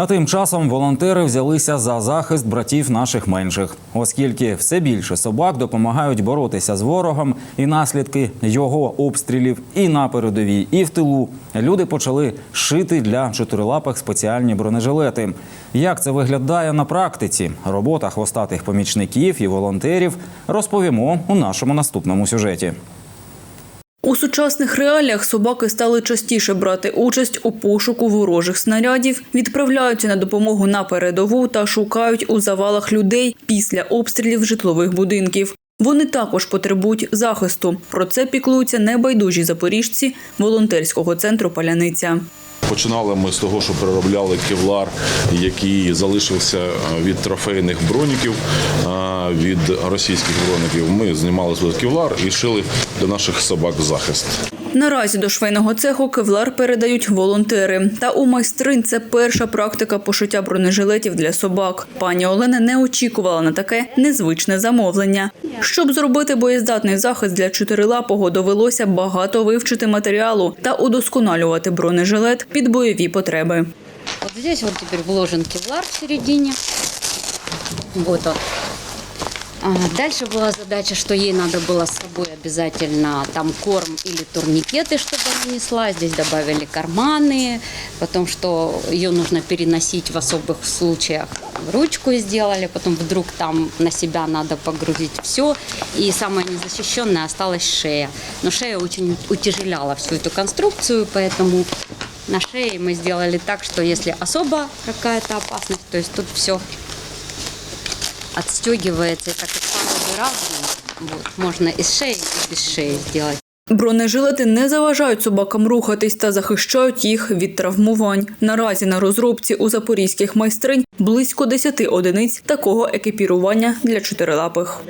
А тим часом волонтери взялися за захист братів наших менших, оскільки все більше собак допомагають боротися з ворогом і наслідки його обстрілів і на передовій, і в тилу. Люди почали шити для чотирилапих спеціальні бронежилети. Як це виглядає на практиці? Робота хвостатих помічників і волонтерів розповімо у нашому наступному сюжеті. У сучасних реаліях собаки стали частіше брати участь у пошуку ворожих снарядів, відправляються на допомогу на передову та шукають у завалах людей після обстрілів житлових будинків. Вони також потребують захисту. Про це піклуються небайдужі запоріжці волонтерського центру Паляниця. Починали ми з того, що переробляли кевлар, який залишився е, від трофейних броніків, е, від російських броніків. Ми знімали з кевлар і шили для наших собак захист. Наразі до швейного цеху кевлар передають волонтери. Та у майстринь це перша практика пошиття бронежилетів для собак. Пані Олена не очікувала на таке незвичне замовлення. Щоб зробити боєздатний захист для чотирилапого, довелося багато вивчити матеріалу та удосконалювати бронежилет під бойові потреби. Вот здесь вот теперь вложен кевлар в середине. Вот он. А, Дальше была задача, что ей надо было с собой обязательно там корм или турникеты, чтобы она несла. Здесь добавили карманы, потом что ее нужно переносить в особых случаях. Ручку сделали, потом вдруг там на себя надо погрузить все. И самое незащищенное осталась шея. Но шея очень утяжеляла всю эту конструкцию, поэтому на шее мы сделали так, что если особо какая-то опасность, то есть тут все отстегивается, и так как палубы разные, вот, можно и с шеи, и без шеи сделать. Бронежилети не заважають собакам рухатись та захищають їх від травмувань. Наразі на розробці у запорізьких майстринь близько 10 одиниць такого екіпірування для чотирилапих.